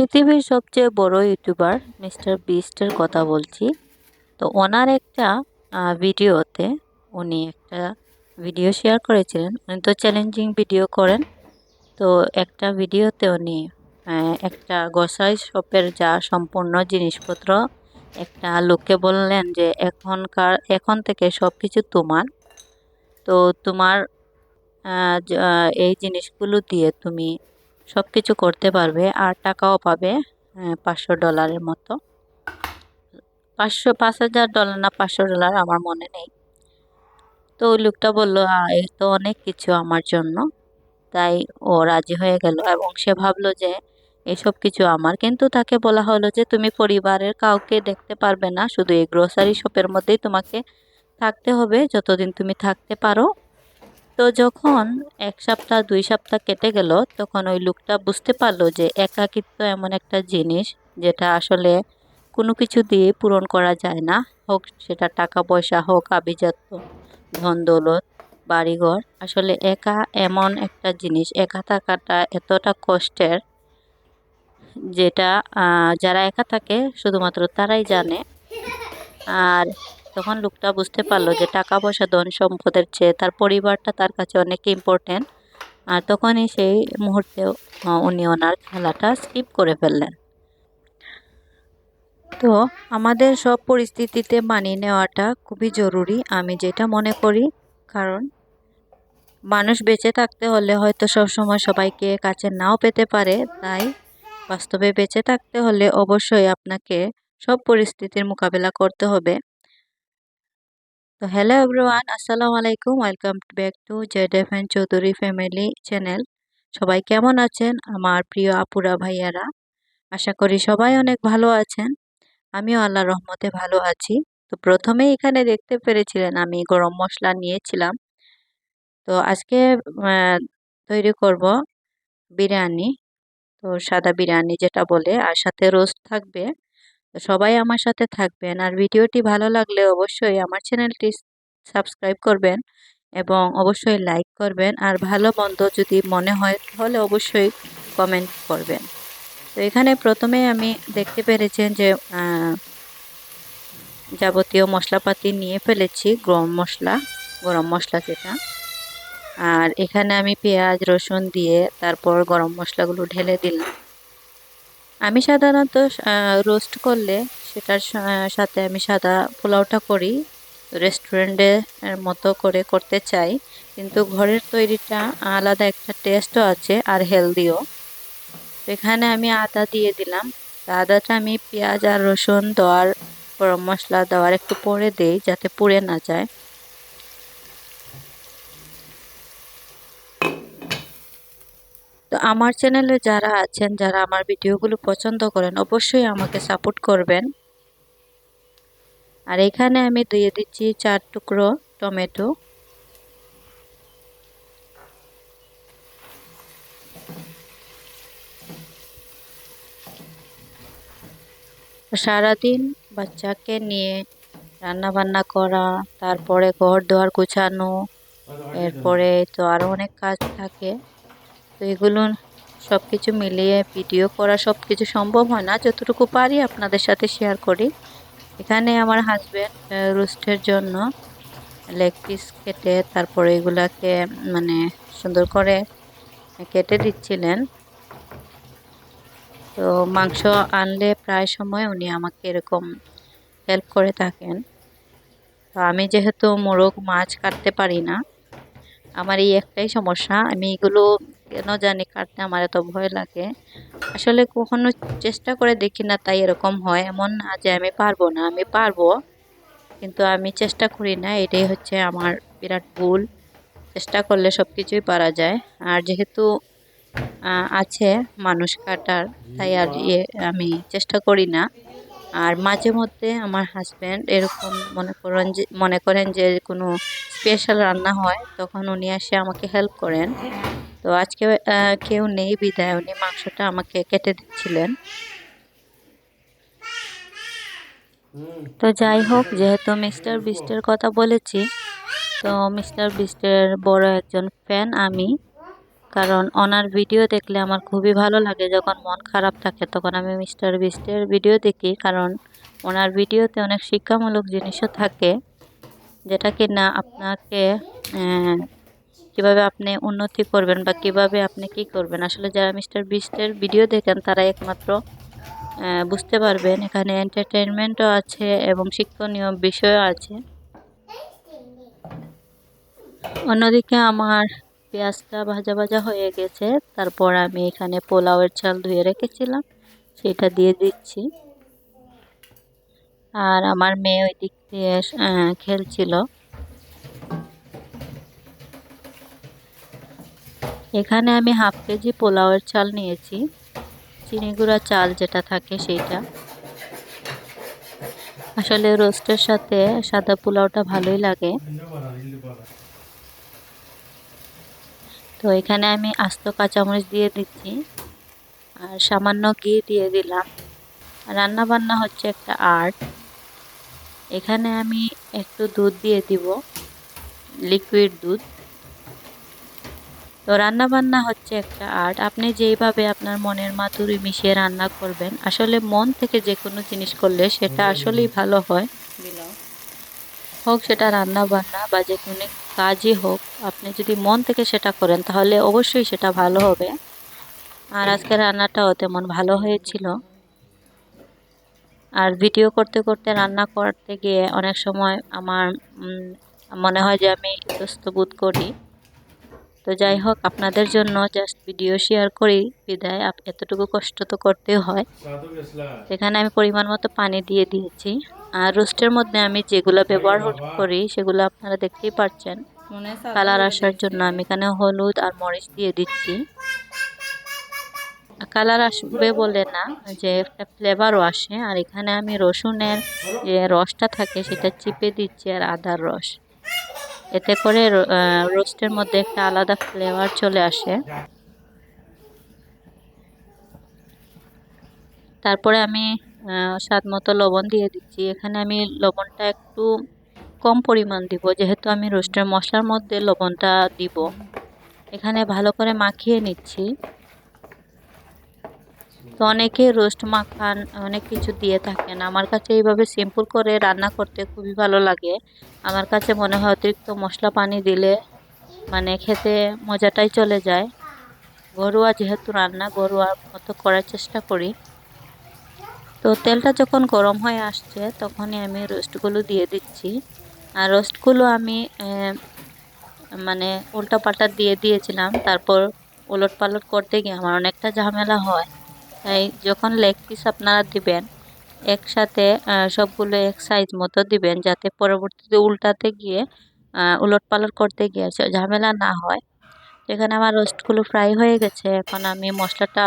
পৃথিবীর সবচেয়ে বড় ইউটিউবার মিস্টার বিস্টের কথা বলছি। তো ওনার একটা ভিডিওতে উনি একটা ভিডিও শেয়ার করেছিলেন। উনি তো চ্যালেঞ্জিং ভিডিও করেন। তো একটা ভিডিওতে উনি একটা গ্রসারি শপের যা সম্পূর্ণ জিনিসপত্র একটা লোককে বললেন যে, এখনকার, এখন থেকে সব কিছু তোমার। তো তোমার এই জিনিসগুলো দিয়ে তুমি সব কিছু করতে পারবে আর টাকাও পাবে আহ, পাঁচশো ডলারের মতো। পাঁচশো পাঁচ হাজার ডলার না পাঁচশো ডলার আমার মনে নেই। তো ওই লোকটা বলল "আহ, এই তো অনেক কিছু আমার জন্য। তাই ও রাজি হয়ে গেল এবং সে ভাবলো যে এসব কিছু আমার। কিন্তু তাকে বলা হলো যে তুমি পরিবারের কাউকে দেখতে পারবে না শুধু এই গ্রোসারি শপের মধ্যেই তোমাকে থাকতে হবে। যতদিন তুমি থাকতে পারো তো যখন এক সপ্তাহ, দুই সপ্তাহ কেটে গেল, তখন ওই লোকটা বুঝতে পারল যে একাকিত্ব এমন একটা জিনিস যেটা আসলে কোনো কিছু দিয়ে পূরণ করা যায় না। হোক সেটা টাকা পয়সা হোক, আভিজাত্য, ধন দৌলত, বাড়িঘর, আসলে একা এমন একটা জিনিস, একা থাকাটা এতটা কষ্টের যেটা যারা একা থাকে, শুধুমাত্র তারাই জানে। আর তখন লোকটা বুঝতে পারল যে টাকা পয়সা ধন সম্পদের চেয়ে তার পরিবারটা তার কাছে অনেক ইম্পর্টেন্ট আর তখনই সেই মুহূর্তে উনি ওনার খেলাটা স্কিপ করে ফেললেন। তো আমাদের সব পরিস্থিতিতে মানিয়ে নেওয়াটা খুবই জরুরি, আমি যেটা মনে করি। কারণ মানুষ বেঁচে থাকতে হলে হয়তো সবসময় সবাইকে কাছে নাও পেতে পারে। তাই বাস্তবে বেঁচে থাকতে হলে অবশ্যই আপনাকে সব পরিস্থিতির মোকাবেলা করতে হবে। তো হ্যালো এভরিওয়ান আসসালামু আলাইকুম। Welcome back to Z F N Chowdhury family channel সবাই কেমন আছেন? আমার প্রিয় আপুরা, ভাইয়ারা, আশা করি সবাই অনেক ভালো আছেন। আমিও আল্লাহ রহমতে ভালো আছি। তো প্রথমে এখানে দেখতে পেরেছিলেন আমি গরম মশলা নিয়েছিলাম। তো আজকে তৈরি করব বিরিয়ানি। তো সাদা বিরিয়ানি যেটা বলে, আর সাথে রোস্ট থাকবে। সবাই আমার সাথে থাকবেন। আর ভিডিওটি ভালো লাগলে অবশ্যই আমার চ্যানেলটি সাবস্ক্রাইব করবেন এবং অবশ্যই লাইক করবেন। আর ভালো মন্দ যদি মনে হয় তাহলে অবশ্যই কমেন্ট করবেন। তো এখানে প্রথমে আমি দেখতে পেরেছেন যে যাবতীয় মশলাপাতি নিয়ে ফেলেছি, গরম মশলা গরম মশলা যেটা। আর এখানে আমি পেঁয়াজ, রসুন দিয়ে তারপর গরম মশলাগুলো ঢেলে দিলাম। আমি সাধারণত রোস্ট করলে সেটার সাথে আমি সাদা পোলাওটা করি রেস্টুরেন্টের মতো করে করতে চাই। কিন্তু ঘরের তৈরিটা আলাদা একটা টেস্টও আছে আর হেলদিও এখানে আমি আদা দিয়ে দিলাম। আদাটা আমি পেঁয়াজ আর রসুন দেওয়ার, গরম মশলা দেওয়ার একটু পরে দেই যাতে পুড়ে না যায়। আমার চ্যানেলে যারা আছেন, যারা আমার ভিডিওগুলো পছন্দ করেন, অবশ্যই আমাকে সাপোর্ট করবেন। আর এখানে আমি দিয়ে দিচ্ছি চার টুকরো টমেটো। সারাদিন বাচ্চাকে নিয়ে রান্না বান্না করা, তারপরে ঘর দুয়ার গোছানো, এরপরে তো আরও অনেক কাজ থাকে। তো এগুলো সব কিছু মিলিয়ে ভিডিও করা সব কিছু সম্ভব হয় না। যতটুকু পারি আপনাদের সাথে শেয়ার করি। এখানে আমার হাজব্যান্ড রোস্টের জন্য লেগ পিস কেটে তারপরে এগুলাকে মানে সুন্দর করে কেটে দিচ্ছিলেন। তো মাংস আনলে প্রায় সময় উনি আমাকে এরকম হেল্প করে থাকেন। তো আমি যেহেতু মোরগ মাছ কাটতে পারি না, আমার এই একটাই সমস্যা। আমি এগুলো কেন জানি কাটতে আমার এত ভয় লাগে। আসলে কখনো চেষ্টা করে দেখি না তাই এরকম হয়। এমন না যে আমি পারব না, আমি পারব। কিন্তু আমি চেষ্টা করি না, এটাই হচ্ছে আমার বিরাট ভুল। চেষ্টা করলে সব কিছুই পারা যায়। আর যেহেতু আছে মানুষ কাটার, তাই আর ইয়ে আমি চেষ্টা করি না। আর মাঝে মধ্যে আমার হাজব্যান্ড এরকম মনে করেন যে, মনে করেন যে কোনো স্পেশাল রান্না হয়, তখন উনি এসে আমাকে হেল্প করেন। তো আজকে কেউ নেই বিদায়। উনি মাংসটা আমাকে কেটে দিচ্ছিলেন। তো যাই হোক, যেহেতু মিস্টার বিস্টের কথা বলেছি, তো মিস্টার বিস্টের বড় একজন ফ্যান আমি। কারণ ওনার ভিডিও দেখলে আমার খুবই ভালো লাগে, যখন মন খারাপ থাকে তখন আমি মিস্টার বিস্টের ভিডিও দেখি। কারণ ওনার ভিডিওতে অনেক শিক্ষামূলক জিনিসও থাকে, যেটা কি না আপনাকে কীভাবে আপনি উন্নতি করবেন বা কীভাবে আপনি কি করবেন? আসলে যারা মিস্টার বিস্টের ভিডিও দেখেন তারা একমাত্র বুঝতে পারবেন এখানে এন্টারটেনমেন্টও আছে এবং শিক্ষণীয় বিষয়ও আছে। অন্যদিকে আমার পেঁয়াজটা ভাজা ভাজা হয়ে গেছে। তারপর আমি এখানে পোলাওয়ের চাল ধুয়ে রেখেছিলাম, সেটা দিয়ে দিচ্ছি। আর আমার মেয়ে ওই দিক দিয়ে খেলছিল। এখানে আমি হাফ কেজি পোলাওয়ের চাল নিয়েছি। চিনি গুঁড়া চাল যেটা থাকে সেইটা। আসলে রোস্টের সাথে সাদা পোলাওটা ভালোই লাগে। তো এখানে আমি আস্ত কাঁচামরিচ দিয়ে দিচ্ছি। আর সামান্য ঘি দিয়ে দিলাম। রান্না বান্না হচ্ছে একটা আর্ট। এখানে আমি একটু দুধ দিয়ে দিব। লিকুইড দুধ। তো রান্না বান্না হচ্ছে একটা আর্ট। আপনি যেইভাবে আপনার মনের মাধুরী মিশিয়ে রান্না করবেন আসলে মন থেকে যে কোনো জিনিস করলে সেটা আসলেই ভালো হয়। হোক সেটা রান্না বান্না বা যে কোনো কাজই হোক আপনি যদি মন থেকে সেটা করেন তাহলে অবশ্যই সেটা ভালো হবে। আর আজকে রান্নাটাও তেমন ভালো হয়েছিল। আর ভিডিও করতে করতে রান্না করতে গিয়ে অনেক সময় আমার মনে হয় যে আমি সুস্থ বোধ করি। তো যাই হোক আপনাদের জন্য জাস্ট ভিডিও শেয়ার করি বিদায়। আপ- এতটুকু কষ্ট তো করতে হয়। এখানে আমি পরিমাণ মতো পানি দিয়ে দিয়েছি। আর রোস্টের মধ্যে আমি যেগুলো ব্যবহার করি সেগুলো আপনারা দেখতেই পাচ্ছেন কালার আসার জন্য আমি এখানে হলুদ আর মরিচ দিয়ে দিচ্ছি। কালার আসবে বলে না যে একটা ফ্লেভারও আসে। আর এখানে আমি রসুনের যে রসটা থাকে সেটা চিপে দিচ্ছি আর আদার রস। এতে করে রোস্টের মধ্যে একটা আলাদা ফ্লেভার চলে আসে। তারপরে আমি স্বাদ মতো লবণ দিয়ে দিচ্ছি। এখানে আমি লবণটা একটু কম পরিমাণ দিব, যেহেতু আমি রোস্টের মশলার মধ্যে লবণটা দিব। এখানে ভালো করে মাখিয়ে নিচ্ছি। তো অনেকে রোস্ট মাখান, অনেক কিছু দিয়ে থাকেন। আমার কাছে এইভাবে সিম্পল করে রান্না করতে খুবই ভালো লাগে। আমার কাছে মনে হয় অতিরিক্ত মশলা পানি দিলে মানে খেতে মজাটাই চলে যায়। ঘরোয়া যেহেতু রান্না, ঘরোয়া মতো করার চেষ্টা করি। তো তেলটা যখন গরম হয়ে আসছে, তখনই আমি রোস্টগুলো দিয়ে দিচ্ছি। আর রোস্টগুলো আমি মানে উল্টা পাল্টা দিয়ে দিয়েছিলাম। তারপর উলট পালট করতে গিয়ে আমার অনেকটা ঝামেলা হয়। তাই যখন লেগ পিস আপনারা দিবেন, একসাথে সবগুলো এক সাইজ মতো দিবেন, যাতে পরবর্তীতে উল্টাতে গিয়ে উলট পালট করতে গিয়ে ঝামেলা না হয়। এখানে আমার রোস্টগুলো ফ্রাই হয়ে গেছে, এখন আমি মশলাটা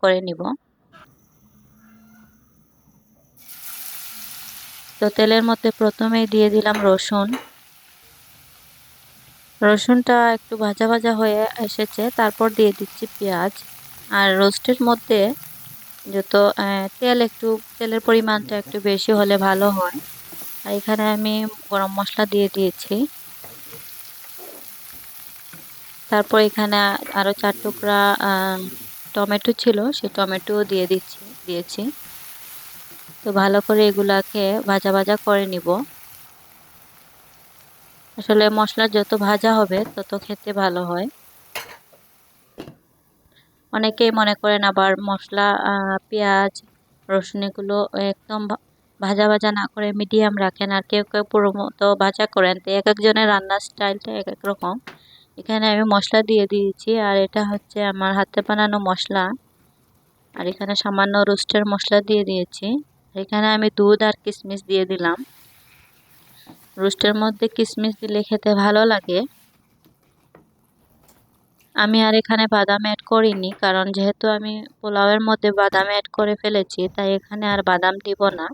করে নিব। তো তেলের মধ্যে প্রথমেই দিয়ে দিলাম রসুন। রসুনটা একটু ভাজা ভাজা হয়ে এসেছে, তারপর দিয়ে দিচ্ছি পেঁয়াজ। আর রোস্টের মধ্যে যত তেল একটু, তেলের পরিমাণটা একটু বেশি হলে ভালো হয়। আর এখানে আমি গরম মশলা দিয়ে দিয়েছি। তারপর এখানে আরও চার টুকরা টমেটো ছিল, সেই টমেটোও দিয়ে দিচ্ছি, দিয়েছি। তো ভালো করে এগুলাকে ভাজা ভাজা করে নিব। আসলে মশলা যত ভাজা হবে, তত খেতে ভালো হয়। অনেকেই মনে করেন আবার মশলা পেঁয়াজ, রসুন এগুলো একদম ভাজা ভাজা না করে মিডিয়াম রাখেন। আর কেউ কেউ পুরো মতো ভাজা করেন। তো এক একজনের রান্নার স্টাইলটা এক এক রকম। এখানে আমি মশলা দিয়ে দিয়েছি। আর এটা হচ্ছে আমার হাতে বানানো মশলা। আর এখানে সামান্য রোস্টের মশলা দিয়ে দিয়েছি। এখানে আমি দুধ আর কিশমিশ দিয়ে দিলাম। রোস্টের মধ্যে কিশমিশ দিলে খেতে ভালো লাগে। আমি আর এখানে বাদাম অ্যাড করিনি, কারণ যেহেতু আমি পোলাওয়ের মধ্যে বাদাম অ্যাড করে ফেলেছি, তাই এখানে আর বাদাম দিব না।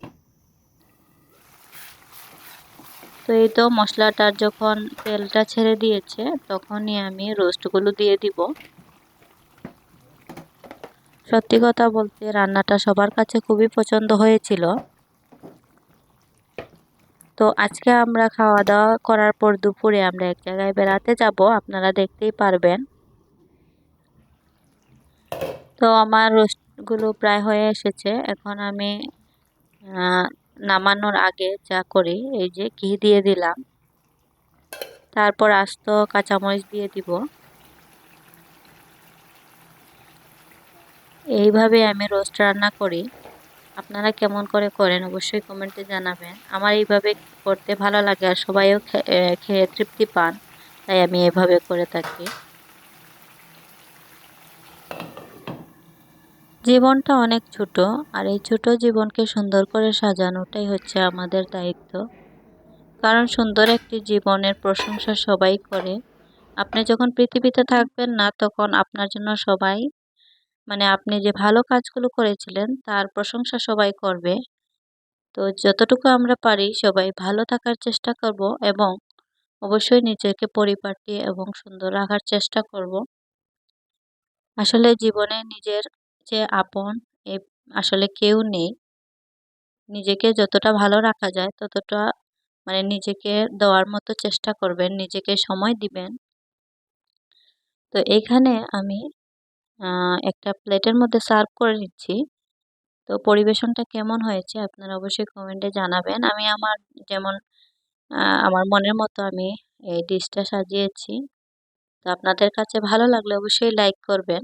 তো এই তো মশলাটার যখন তেলটা ছেড়ে দিয়েছে, তখনই আমি রোস্টগুলো দিয়ে দিব। সত্যি কথা বলতে রান্নাটা সবার কাছে খুবই পছন্দ হয়েছিল। তো আজকে আমরা খাওয়া দাওয়া করার পর দুপুরে আমরা এক জায়গায় বেড়াতে যাব, আপনারা দেখতেই পারবেন। তো আমার রোস্টগুলো প্রায় হয়ে এসেছে। এখন আমি নামানোর আগে যা করি, এই যে ঘি দিয়ে দিলাম। তারপর আস্ত কাঁচামরিচ দিয়ে দিব। এইভাবে আমি রোস্ট রান্না করি। আপনারা কেমন করে করেন অবশ্যই কমেন্টে জানাবেন। আমার এইভাবে করতে ভালো লাগে আর সবাইও খেয়ে তৃপ্তি পান। তাই আমি এভাবে করে থাকি। জীবনটা অনেক ছোট, আর এই ছোট জীবনকে সুন্দর করে সাজানোটাই হচ্ছে আমাদের দায়িত্ব। কারণ সুন্দর একটি জীবনের প্রশংসা সবাই করে। আপনি যখন পৃথিবীতে থাকবেন না, তখন আপনার জন্য সবাই মানে আপনি যে ভালো কাজগুলো করেছিলেন, তার প্রশংসা সবাই করবে। তো যতটুকু আমরা পারি, সবাই ভালো থাকার চেষ্টা করব এবং অবশ্যই নিজেকে পরিপাটি এবং সুন্দর রাখার চেষ্টা করব। আসলে জীবনে নিজের যে আপন, এ আসলে কেউ নেই। নিজেকে যতটা ভালো রাখা যায়, ততটা মানে নিজেকে দেওয়ার মতো চেষ্টা করবেন, নিজেকে সময় দিবেন। তো এখানে আমি একটা প্লেটের মধ্যে সার্ভ করে নিচ্ছি। তো পরিবেশনটা কেমন হয়েছে আপনারা অবশ্যই কমেন্টে জানাবেন। আমি আমার যেমন আমার মনের মতো আমি এই ডিশটা সাজিয়েছি। তো আপনাদের কাছে ভালো লাগলে অবশ্যই লাইক করবেন।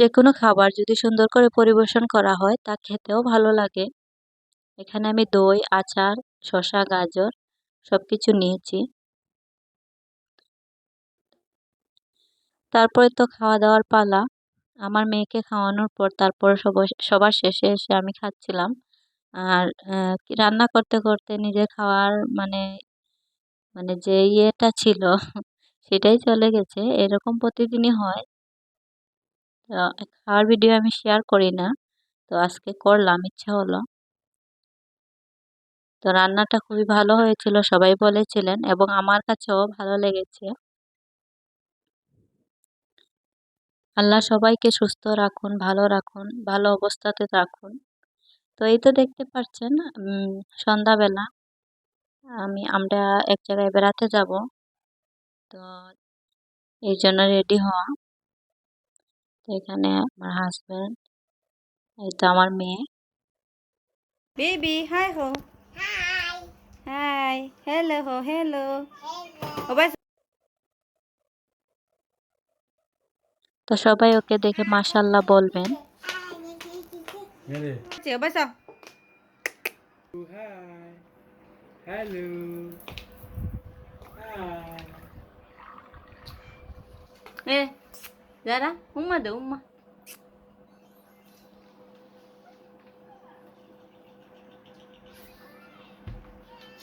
যে কোনো খাবার যদি সুন্দর করে পরিবেশন করা হয়, তা খেতেও ভালো লাগে। এখানে আমি দই, আচার, শসা, গাজর সব কিছু নিয়েছি। তারপরে তো খাওয়া দাওয়ার পালা। আমার মেয়েকে খাওয়ানোর পর তারপর সবার শেষে এসে আমি খাচ্ছিলাম। আর রান্না করতে করতে নিজে খাওয়ার মানে মানে যে ইয়েটা ছিল, সেটাই চলে গেছে। এরকম প্রতিদিনই হয়। খাওয়ার ভিডিও আমি শেয়ার করি না। তো আজকে করলাম, ইচ্ছা হলো। তো রান্নাটা খুবই ভালো হয়েছিল, সবাই বলেছিলেন এবং আমার কাছেও ভালো লেগেছে। আল্লাহ সবাইকে সুস্থ রাখুন, ভালো রাখুন, ভালো অবস্থাতে রাখুন। তো এই তো দেখতে পাচ্ছেন সন্ধ্যাবেলা আমি আমরা এক জায়গায় বেড়াতে যাব। তো এই জন্য রেডি হওয়া। এখানে আমার হাজবেন্ড এই তো আমার মেয়ে। বেবি হাই হো হাই হ্যালো হো হ্যালো তো সবাই ওকে দেখে মাশাল্লাহ বলবেন। হ্যাঁ bye sao? Hi. Hello. Hi. Ê, ra đó, uống mà được uống mà.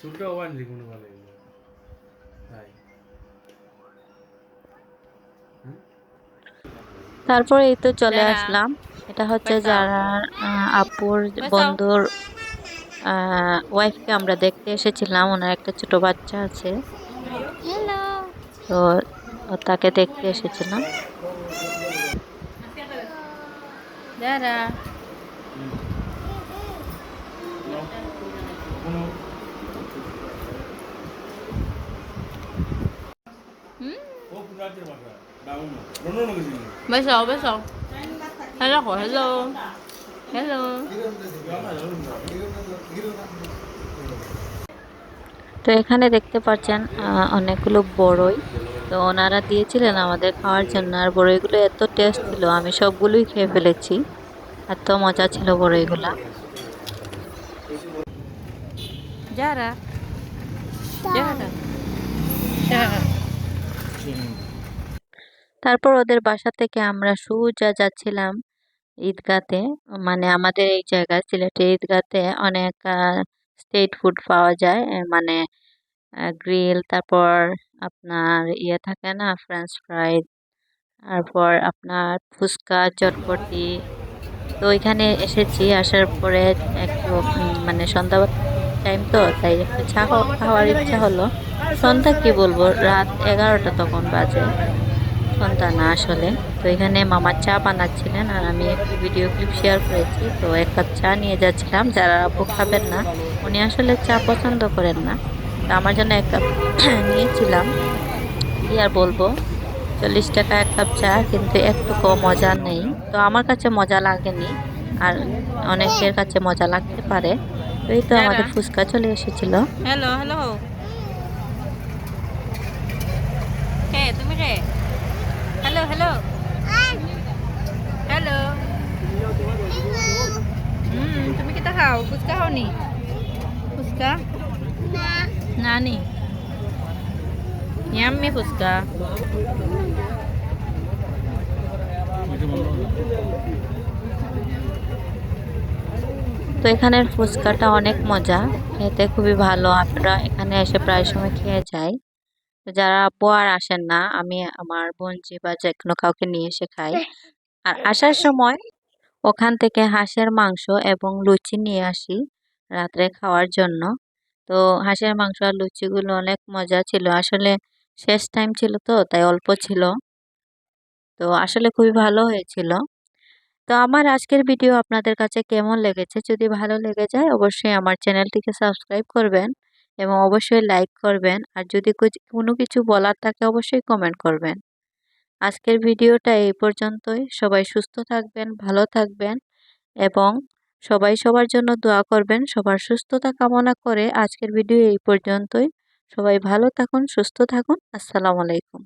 চুলটা ওয়ান লিখুন ভালো এগুলো তাই তারপরে এই তো চলে আসলাম এটা হচ্ছে যারা আপুর। বন্ধুর ওয়াইফকে আমরা দেখতে এসেছিলাম ওনার একটা ছোট বাচ্চা আছে তো তাকে দেখতে এসেছিলাম bye sao. Hello ho, hello. Hello. তো এখানে দেখতে পাচ্ছেন অনেকগুলো বড়ই তো ওনারা দিয়েছিলেন আমাদের খাওয়ার জন্য আর বড়ইগুলো এত টেস্ট ছিল আমি সবগুলোই খেয়ে ফেলেছি এত মজা ছিল বড়ইগুলা. Dara. তারপর ওদের বাসা থেকে আমরা সোজা যাচ্ছিলাম ঈদগাতে মানে আমাদের এই জায়গায় সিলেটে ঈদগাতে অনেক স্ট্রিট ফুড পাওয়া যায় মানে গ্রিল তারপর আপনার ইয়ে থাকে না ফ্রেঞ্চ ফ্রাই তারপর আপনার ফুচকা, চটপটি। তো ওইখানে এসেছি, আসার পরে একটু মানে সন্ধ্যা টাইম তো, তাই একটু চা খাওয়ার ইচ্ছা হলো। সন্ধ্যা কি বলব? রাত এগারোটা তখন বাজে। সন্ধ্যা না আসলে। তো এখানে মামা চা বানাচ্ছিলেন আর আমি একটু ভিডিও ক্লিপ শেয়ার করেছি। তো এক কাপ চা নিয়ে যাচ্ছিলাম। যারা আপু খাবেন না, উনি আসলে চা পছন্দ করেন না। আমার জন্য এক কাপ নিয়েছিলাম। কি আর বলব? চল্লিশ টাকা এক কাপ চা কিন্তু একটুকু মজা নেই। তো আমার কাছে মজা লাগেনি আর অনেকের কাছে মজা লাগতে পারে। এই তো আমাদের ফুচকা চলে এসেছিল। Hello hello. কে তুমি রে? Hello hello. হ্যালো। হুম তুমি কিটা খাও ফুচকা খাও নি ফুচকা? নি ইয়াম্মি ফুচকা তো এখানের ফুচকাটা অনেক মজা। খেতে খুবই ভালো। আপনারা এখানে এসে প্রায় সময় খেয়ে যায় যারা আপু আর আসেন না, আমি আমার বোনজি বা যে কোনো কাউকে নিয়ে এসে খাই। আর আসার সময় ওখান থেকে হাঁসের মাংস এবং লুচি নিয়ে আসি রাত্রে খাওয়ার জন্য। তো হাঁসের মাংস আর লুচিগুলো অনেক মজা ছিল। আসলে শেষ টাইম ছিল তো, তাই অল্প ছিল। তো আসলে খুবই ভালো হয়েছিল। তো আমার আজকের ভিডিও আপনাদের কাছে কেমন লেগেছে? যদি ভালো লেগে যায়, অবশ্যই আমার চ্যানেলটিকে সাবস্ক্রাইব করবেন এবং অবশ্যই লাইক করবেন। আর যদি কোনো কিছু বলার থাকে, অবশ্যই কমেন্ট করবেন। আজকের ভিডিওটা এই পর্যন্তই। সবাই সুস্থ থাকবেন, ভালো থাকবেন এবং সবাই সবার জন্য দোয়া করবেন, সবার সুস্থতা কামনা করে আজকের ভিডিও এই পর্যন্তই। সবাই ভালো থাকুন, সুস্থ থাকুন। আসসালামু আলাইকুম।